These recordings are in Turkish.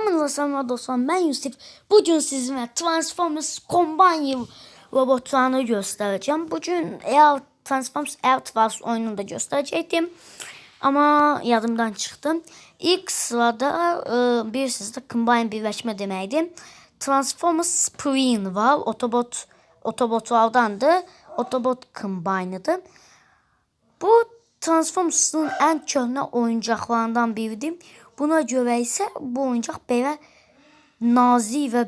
Hamınıza selamlar dostlar. Ben Yusuf. Bugün sizinle Transformers Combine robotlarını göstereceğim. Bugün eğer Transformers Earthwars oyununu da gösterecektim. Ama yadımdan çıktı. İlk sırada e, bir sizde Combine birleşme demeydi. Transformers Spring var. Otobot Autobotlardandı. Autobot Combine'ıdı. Bu Transformers'ın en köhnə oyuncaqlarından biridir. Buna görə isə bu oyuncaq belə nazik və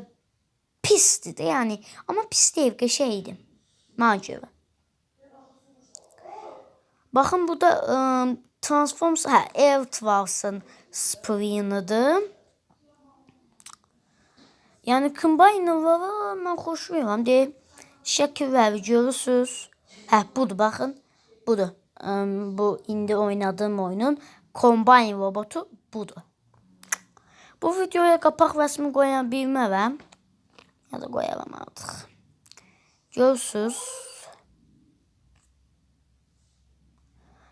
pisdir də, yəni amma pis deyil, qəşəngdir. Mənə görə. Baxın burada ə, Transformers, hə, Earthwars'ın Spring'idir. Yəni Combiner'ları mən xoşlayıram. Deyim, şəkilləri görürsüz. Hə, budur, baxın. Budur. Em, bu indi oynadığım oyunun Combine robotu budur. Bu videoya kapak resmi koyan bilmem. Ya da koyalım artık. Görürsünüz.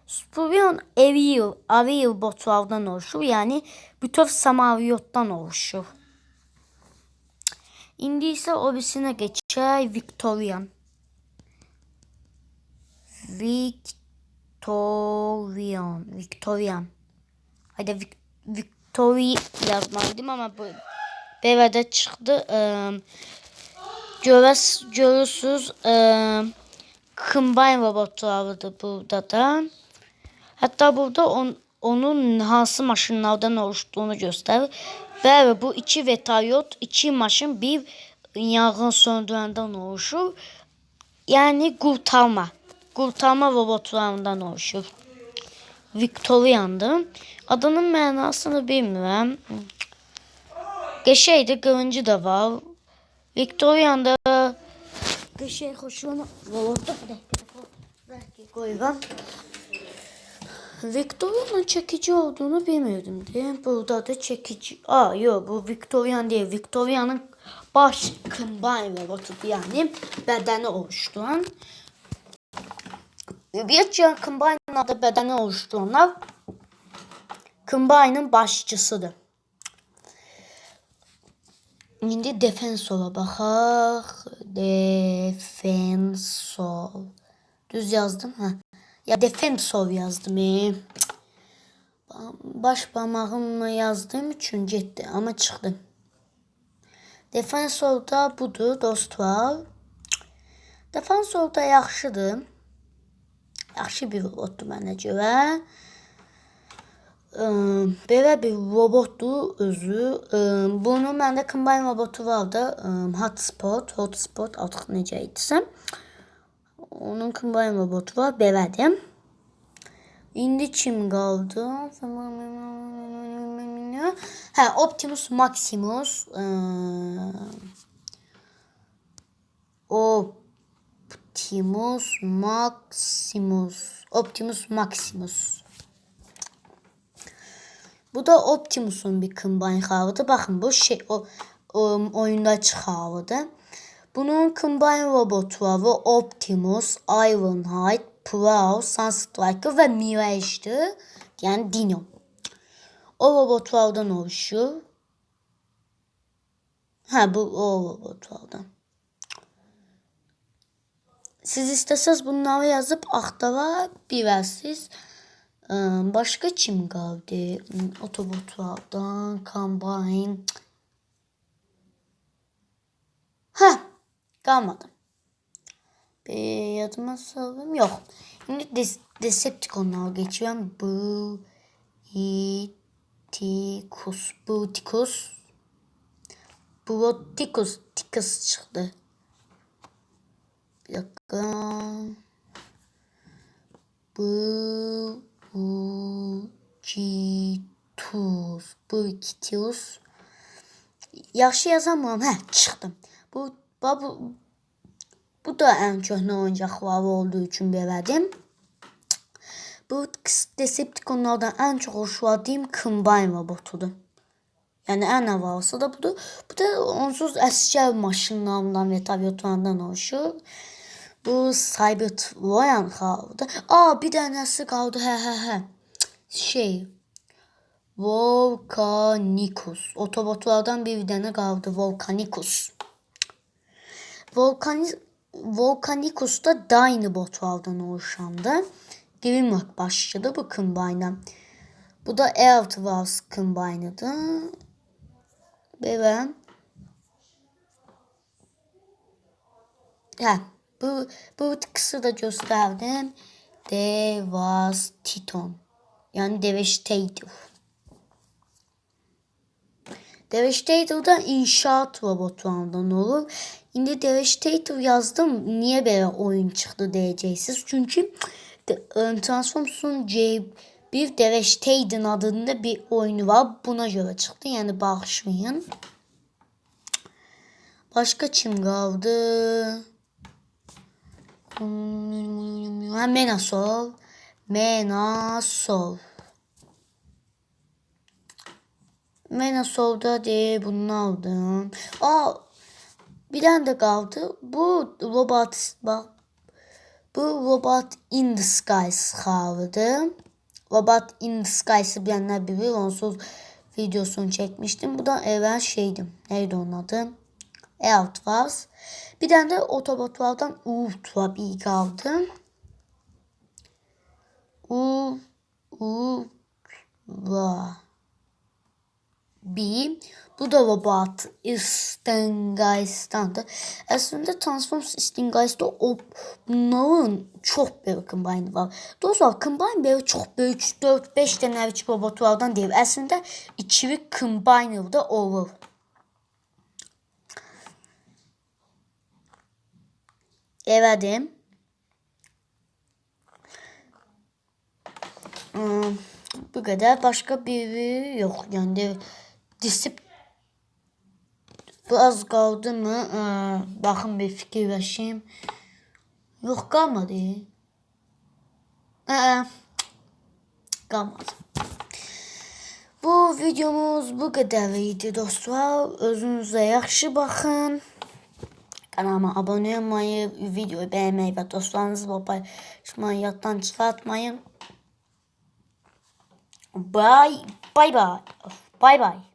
Spurion Ariel, Ariel botlardan oluşur. Yani bütün Samaviot'tan oluşur. İndi ise obisine geçer Victorian. Victorian. Victorian. Hadi Vic, Victory yazmalıydım ama bu devede çıktı. Ee, görürs, görürsünüz. Ee, Combine robotlarıdır burada da. Hatta burada on, onun hansı maşınlardan oluştuğunu gösterir. Ve bu iki vetayot, iki maşın bir yangın söndürenden oluşur. Yani kurtarma. Kurtarma robotlarından oluşur. Victorian'dı. Adının mənasını bilmirəm. Qəşəngdir, qılıncı da var. Victorian'da robotda bir dəqiqə bəlkə qoyuram. Victoria'nın çekici olduğunu bilmiyordum diye. Burada da çekici. Aa yok bu Victorian değil. Victoria'nın baş combine robotu yani bedeni oluşturan. Ümumiyyətcə Combine'ın adı bədəni oluşduranlar Combine'ın başçısıdır. İndi Defensor'a baxaq. Defensor. Düz yazdım ha. Ya Defensor yazdım. E. Baş parmağımla yazdığım için getdi ama çıxdı. Defensor da budur dostlar. Defensor da yaxşıdır. Yaxşı bir robotdur mənə görə. Ə, belə bir robotdur özü. Ə, bunun məndə combine robotu vardı. Ə, hotspot, hotspot artıq necə idisə. Onun combine robotu var. Belədir. İndi kim qaldı? Hə, Optimus Maximus. Ə, Optimus Maximus. Optimus Maximus. Bu da Optimus'un bir combine halıdır. Baxın bu şey o, o oyunda çıxarıdır. Bunun combine robotu. Bu Optimus, Ironhide, Prowl, Sunstriker ve Mirage'dir. Yani Dino. O robotlardan oluşur. Ha bu o robotlardan. Siz istəsəz bunları yazıb axtara bilərsiniz. Ee, Başqa kim qaldı? Otobotlardan, Combine. Hə, qalmadı. Bir yadıma salım. Yox. İndi Des Decepticonlara geçiyorum. Bu Itikus. Butikus. Brotikus. Tikus çıktı. Bir dakika. Bu Burkitus. Burkitus. Yaxşı yazamıram. Hə, çıxdım. Bu, bu, bu da ən köhnə oyuncaqları olduğu üçün belədim. Bu Decepticonlardan ən çox xoşladığım Combine robotudur. Yəni ən havalısı da budur. Bu da onsuz əskər maşınlarından və tabiotlarından oluşur. Bu Cybertron kaldı. Aa bir tanesi kaldı. He he he. Şey. Volcanicus. Otobotlardan bir dənə qaldı Volcanicus. Volcani Volcanicus da Dinobotlardan oluşandı. Grimlock başladı bu combine'a. Bu da Eltvars combine'ıdır. Ve ben Ha, bu bu kısa da gösterdim. Devastiton. Yani Devastator. Devastator da inşaat robotlarından olur. Şimdi Devastator yazdım. Niye böyle oyun çıktı diyeceksiniz. Çünkü e, Transformers'un C1 Devastator adında bir oyunu var. Buna göre çıktı. Yani bağışlayın. Başka kim kaldı? Menasol. Menasol. Menasol'da diye bunu aldım. Aa, bir tane de kaldı. Bu robot bak. Bu robot in disguise kaldı. Robot in disguise'ı bilenler bilir. Onsuz videosunu çekmiştim. Bu da evvel şeydim. Neydi onun adı? Outwars. Bir tane de Autobotlardan Ultra bir kaldı. U Ultra bir. Bu da robot Stingeist'tandı. Aslında Transformers Stingeist'da o bunların çok büyük combine var. Dostlar combine böyle çok büyük 4-5 tane robotlardan değil. Aslında içeri combiner da olur. Evadim. Hmm, bu kadar başka biri yok. Yani de disip biraz kaldı mı? Ee, bakın bir fikirleşeyim. Yok kalmadı. Ee, kalmadı. Bu videomuz bu kadarıydı dostlar. Özünüze yaxşı bakın. Kanalıma abone olmayı, videoyu beğenmeyi ve dostlarınızla paylaşmayı yattan çıkartmayın. Bye bye bye. Bye bye.